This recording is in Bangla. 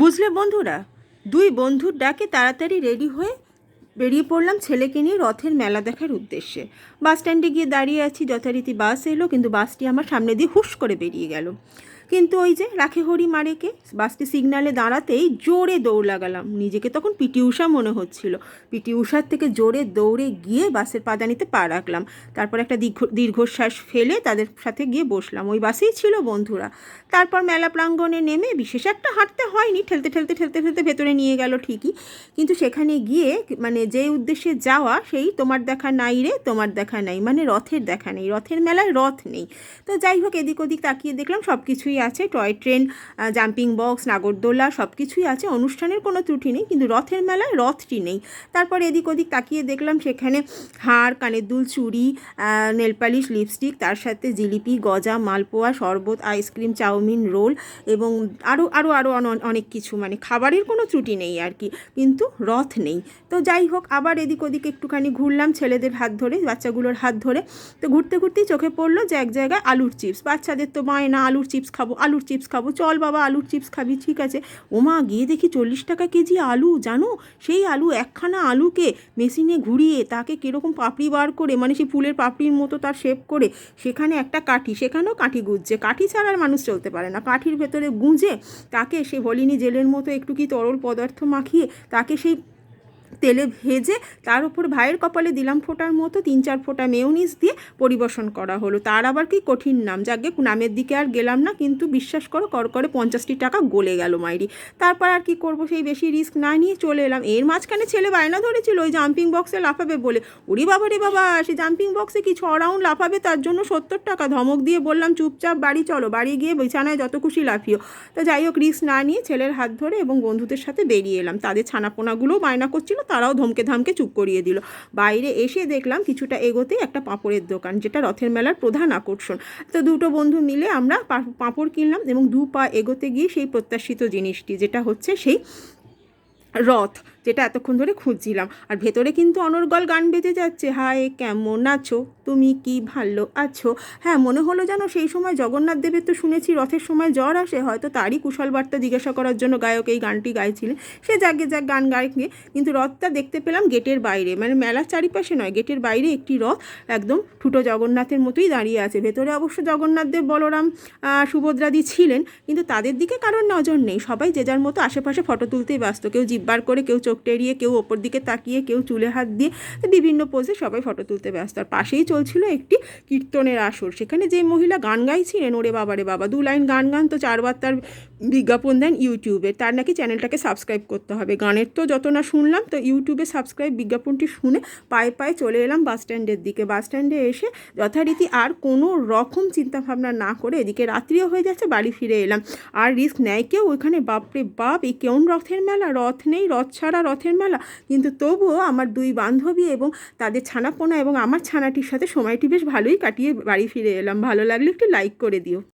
বুঝলে বন্ধুরা, দুই বন্ধুর ডাকে তাড়াতাড়ি রেডি হয়ে বেরিয়ে পড়লাম ছেলেকে নিয়ে রথের মেলা দেখার উদ্দেশ্যে। বাস স্ট্যান্ডে গিয়ে দাঁড়িয়ে আছি, যথারীতি বাস এলো, কিন্তু বাসটি আমার সামনে দিয়ে হুশ করে বেরিয়ে গেল। কিন্তু ওই যে রাখে হরি মারেকে বাসটি সিগনালে দাঁড়াতেই জোরে দৌড় লাগালাম। নিজেকে তখন পিটি উষা মনে হচ্ছিল। পিটি উষার থেকে জোরে দৌড়ে গিয়ে বাসের পাদানিতে পা রাখলাম। তারপর একটা দীর্ঘ, দীর্ঘশ্বাস ফেলে তাদের সাথে গিয়ে বসলাম। ওই বাসেই ছিল বন্ধুরা। তারপর মেলা প্রাঙ্গণে নেমে বিশেষ একটা হাঁটতে হয়নি। ঠেলতে ঠেলতে ঠেলতে ঠেলতে ভেতরে নিয়ে গেল ঠিকই। কিন্তু সেখানে গিয়ে মানে যে উদ্দেশ্যে যাওয়া সেই তোমার দেখা নাই রে, তোমার দেখা নাই। মানে রথের দেখা নেই। রথের মেলায় রথ নেই। তো যাই হোক, এদিক ওদিক তাকিয়ে দেখলাম সব কিছুই আছে, টয় ট্রেন জাম্পিং বক্স, নাগরদোলা সব কিছুই আছে। অনুষ্ঠানের কোনো ত্রুটি নেই, কিন্তু রথের মেলায় রথটি নেই। তারপর এদিক ওদিক তাকিয়ে দেখলাম সেখানে হাড় কানের দুল, চুড়ি নেলপালিশ, লিপস্টিক, তার সাথে জিলিপি, গজা, মালপোয়া, শরবত, আইসক্রিম, চাউমিন, রোল এবং আরও আরও আরও অনেক কিছু। মানে খাবারের কোনো ত্রুটি নেই আর কি, কিন্তু রথ নেই। তো যাই হোক, আবার এদিক ওদিক একটুখানি ঘুরলাম ছেলেদের হাত ধরে, বাচ্চাগুলোর হাত ধরে। তো ঘুরতে, ঘুরতেই চোখে পড়ল যে এক জায়গায় আলুর চিপস। বাচ্চাদের তো না, আলুর চিপস খাব আলুর চিপস খাব। চল বাবা, আলুর চিপস খাবি, ঠিক আছে। ওমা, গিয়ে দেখি চল্লিশ টাকা কেজি আলু, জানো? সেই আলু একখানা আলুকে মেশিনে ঘুরিয়ে তাকে কীরকম পাপড়ি বার করে মানে সেই ফুলের পাপড়ির মতো তার শেপ করে, সেখানে একটা কাঠি, সেখানেও কাঠি গুঁজছে। কাঠি ছাড়া আর মানুষ চলতে পারে না। কাঠির ভেতরে গুঁজে তাকে সে ভলিনি জেলের মতো একটু কি তরল পদার্থ মাখিয়ে তাকে সেই তেলে ভেজে তার উপর ভাইয়ের কপালে দিলাম ফোটার মতো তিন চার ফোঁটা মেউনিস দিয়ে পরিবেশন করা হলো। তার আবার কি কঠিন নাম? যাকে নামের দিকে আর গেলাম না, কিন্তু বিশ্বাস করো কর করে পঞ্চাশটি টাকা গলে গেল মাইরি। তারপর আর কি করব সেই বেশি রিস্ক না নিয়ে চলে এলাম। এর মাঝখানে ছেলে বায়না ধরেছিল, ওই জাম্পিং বক্সে লাফাবে বলে। ওরে বাবা রে বাবা, সে জাম্পিং বক্সে কি ছ রাউন্ড লাফাবে? তার জন্য সত্তর টাকা। ধমক দিয়ে বললাম, চুপচাপ, বাড়ি চলো, বাড়ি গিয়ে বিছানায় যত খুশি লাফিও। তো যাই হোক, রিস্ক না নিয়ে ছেলের হাত ধরে এবং বন্ধুদের সাথে বেরিয়ে এলাম। তাদের ছানাপোনাগুলোও বায়না করছিল তারাও ধমকে ধামকে চুপ করিয়ে দিল। বাইরে এসে দেখলাম কিছুটা এগোতেই একটা পাঁপড়ের দোকান, যেটা রথের মেলার প্রধান আকর্ষণ। তো দুটো বন্ধু মিলে আমরা পাঁপড় কিনলাম এবং দু পা এগোতে গিয়ে সেই প্রত্যাশিত জিনিসটি, যেটা হচ্ছে সেই রথ। যেটা এতক্ষণ ধরে খুঁজছিলাম। আর ভেতরে কিন্তু অনর্গল গান বেজে যাচ্ছে। হায়, কেমন আছো? তুমি কি ভালো আছো? হ্যাঁ মনে হলো যেন সেই সময় জগন্নাথ দেবের তো শুনেছি রথের সময় জ্বর আসে। হয়তো তারই কুশল বার্তা জিজ্ঞাসা করার জন্য গায়ক এই গানটি গাইছিলেন। সে যাকে যাক গান গায়কে। কিন্তু রথটা দেখতে পেলাম গেটের বাইরে। মানে মেলার চারিপাশে নয়, গেটের বাইরে একটি রথ একদম ঠুটো জগন্নাথের মতোই দাঁড়িয়ে আছে। ভেতরে অবশ্য জগন্নাথ দেব, বলরাম সুভদ্রাদি ছিলেন। কিন্তু তাদের দিকে কারোর নজর নেই। সবাই যে যার মতো আশেপাশে ফটো তুলতেই ব্যস্ত। কেউ জিব্বার করে, কেউ চোখ টেরিয়ে কেউ ওপর দিকে তাকিয়ে, কেউ চুলে হাত দিয়ে বিভিন্ন পোজে সবাই ফটো তুলতে ব্যস্ত। আর পাশেই চলছিল একটি কীর্তনের আসর। সেখানে যে মহিলা গান গাইছিলেন, ওরে বাবারে বাবা, দু লাইন গান গান তো চারবার তার বিজ্ঞাপন দেন ইউটিউবে তার নাকি চ্যানেলটাকে সাবস্ক্রাইব করতে হবে। গানের তো যত না শুনলাম, তো ইউটিউবে সাবস্ক্রাইব বিজ্ঞাপনটি শুনে পায়ে পায়ে চলে এলাম বাস স্ট্যান্ডের দিকে। বাস স্ট্যান্ডে এসে যথারীতি আর কোনো রকম চিন্তাভাবনা না করে এদিকে রাত্রিও হয়ে যাচ্ছে, বাড়ি ফিরে এলাম। আর রিস্ক নেয় কেউ? ওইখানে বাপরে বাপ এই কেমন রথের মেলা? রথ নেই, রথ ছাড়া রথের মেলা। কিন্তু তবুও আমার দুই বান্ধবী এবং তাদের ছানাপোনা এবং আমার ছানাটির সাথে সময়টি বেশ ভালোই কাটিয়ে বাড়ি ফিরে এলাম। ভালো লাগলে একটু লাইক করে দিও।